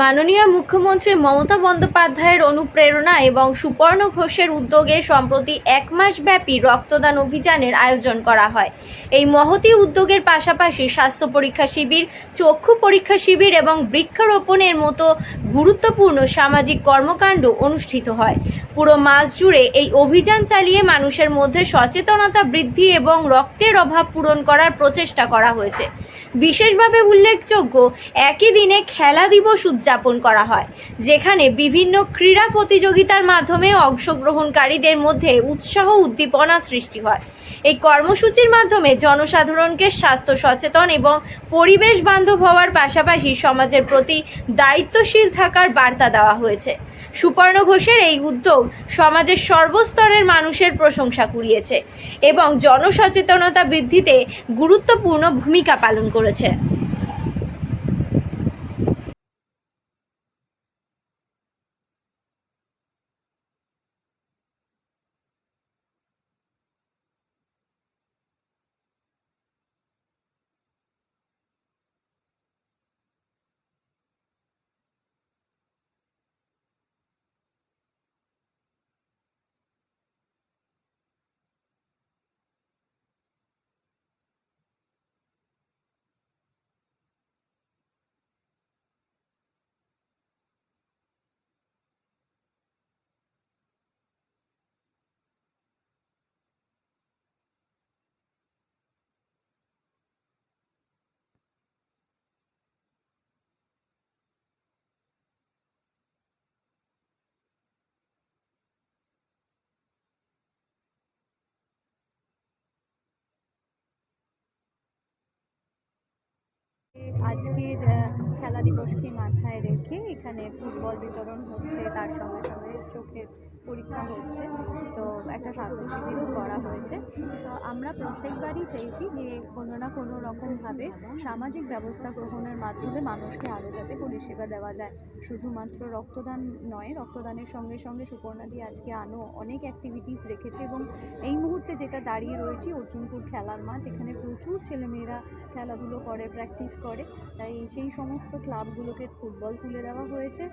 মাননীয় মুখ্যমন্ত্রী মমতা বন্দ্যোপাধ্যায়ের অনুপ্রেরণা এবং সুপর্ণ ঘোষের উদ্যোগে সম্প্রতি এক মাস ব্যাপী রক্তদান অভিযানের আয়োজন করা হয়। এই মহতি উদ্যোগের পাশাপাশি স্বাস্থ্য পরীক্ষা শিবির, চক্ষু পরীক্ষা শিবির এবং বৃক্ষরোপণের মতো গুরুত্বপূর্ণ সামাজিক কর্মকাণ্ড অনুষ্ঠিত হয়। পুরো মাস জুড়ে এই অভিযান চালিয়ে মানুষের মধ্যে সচেতনতা বৃদ্ধি এবং রক্তের অভাব পূরণ করার প্রচেষ্টা করা হয়েছে। বিশেষভাবে উল্লেখযোগ্য, একই দিনে খেলা দিবস উদযাপন করা হয়, যেখানে বিভিন্ন ক্রীড়া প্রতিযোগিতার মাধ্যমে অংশগ্রহণকারীদের মধ্যে উৎসাহ উদ্দীপনা সৃষ্টি হয়। এই কর্মসূচির মাধ্যমে জনসাধারণকে স্বাস্থ্য সচেতন এবং পরিবেশ বান্ধব হওয়ার পাশাপাশি সমাজের প্রতি দায়িত্বশীল থাকার বার্তা দেওয়া হয়েছে। সুপর্ণ ঘোষের এই উদ্যোগ সমাজের সর্বস্তরের মানুষের প্রশংসা কুড়িয়েছে এবং জনসচেতনতা বৃদ্ধিতে গুরুত্বপূর্ণ ভূমিকা পালন করেছে। আজকের খেলা দিবসকে মাথায় রেখে এখানে ফুটবল বিতরণ হচ্ছে, তার সঙ্গে সঙ্গে চোখের পরীক্ষা হচ্ছে। তো একটা স্বাস্থ্য শিবিরও করা হয়েছে। তো আমরা প্রত্যেকবারই চাইছি যে কোনো না কোনো রকমভাবে সামাজিক ব্যবস্থা গ্রহণের মাধ্যমে মানুষকে আরও যাতে পরিষেবা দেওয়া যায়। শুধুমাত্র রক্তদান নয়, রক্তদানের সঙ্গে সঙ্গে সুপর্ণাদি আজকে আনো অনেক অ্যাক্টিভিটিস রেখেছে এবং এই মুহূর্তে যেটা দাঁড়িয়ে রয়েছি অর্জুনপুর খেলার মাঠ, এখানে প্রচুর ছেলেমেয়েরা খেলাধুলো করে প্র্যাকটিস করে। তাই সেই সমস্ত ক্লাবগুলোকে ফুটবল তুলে দেওয়া হয়েছে।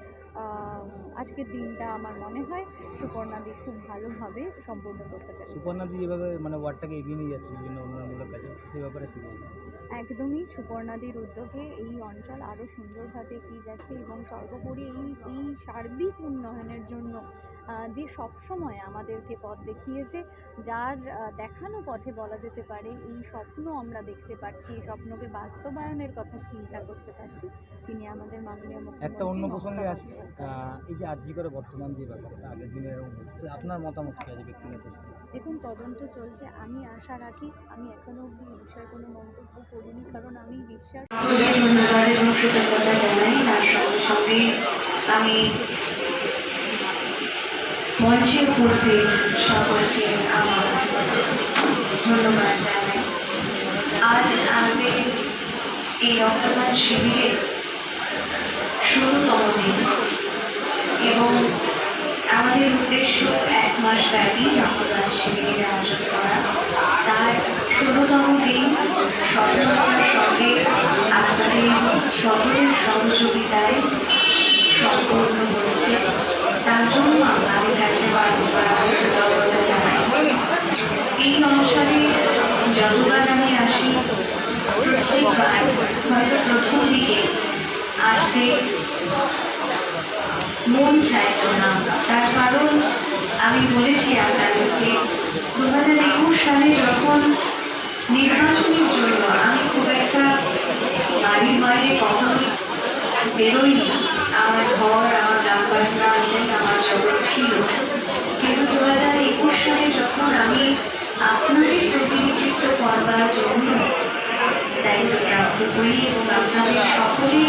আজকের দিনটা আমার মনে হয় সুপর্ণাদি খুব ভালোভাবে সম্পূর্ণ করতে পেরেছে। সুপর্ণাদি যেভাবে মানে ওয়ার্ডটাকে এগিয়ে নিয়ে যাচ্ছে বিভিন্ন উন্নয়নমূলক কাজে সে ব্যাপারে কী বলবেন? একদমই সুপর্ণাদির উদ্যোগে এই অঞ্চল আরও সুন্দরভাবে এগিয়ে যাচ্ছে এবং সর্বোপরি এই এই সার্বিক উন্নয়নের জন্য যে সবসময় আমাদেরকে পথ দেখিয়েছে যার দেখানো পথে বলা যেতে পারে এই স্বপ্ন আমরা দেখতে পাচ্ছি এই স্বপ্নকে বাস্তবায়নের কথা চিন্তা করতে পারছি। তিনি আমাদের মাননীয় একটা অন্য প্রসঙ্গে আসি। এই যে আর্জি করে বর্তমান যে ব্যাপারটা আগের দিনের আপনার মতামত কী আছে ব্যক্তিগত তদন্ত চলছে, আমি আশা রাখি, আমি এখনও অবধি এই বিষয়ে কোনো মন্তব্য করিনি, কারণ আমি বিশ্বাস কৃতজ্ঞতা জানাই তার সঙ্গে আমি মঞ্চে উপস্থিত সকলকে ধন্যবাদ জানাই। আজ আমাদের এই রক্তদান শিবিরে ষোলোতম দিন এবং আমাদের উদ্দেশ্য এক মাস ব্যাপী রক্তদান শিবিরের আয়োজন করা। তার ষোলোতম দিন সফলতার সঙ্গে আপনাদের সকলের সহযোগিতায় সম্পূর্ণ হয়েছে তার জন্য আপনাদের কাছে কৃতজ্ঞতা জানাই। এই অনুষ্ঠানে যতবার আমি আসি, প্রত্যেকবার হয়তো প্রথম দিকে আসতে মন চাইতো না। তার কারণ আমি বলেছি আপনাদেরকে দু হাজার একুশ সালে যখন নির্বাচনের জন্য আমি খুব একটা বাড়ির বাইরে কখনো বেরোইনি, আমার ঘর, আমার গ্রাম এটাই আমার জগৎ ছিল। কিন্তু দু হাজার একুশ সালে যখন আমি আপনাদের প্রতিনিধিত্ব করবার জন্য দায়িত্ব প্রাপ্ত করি এবং আপনাদের সকলের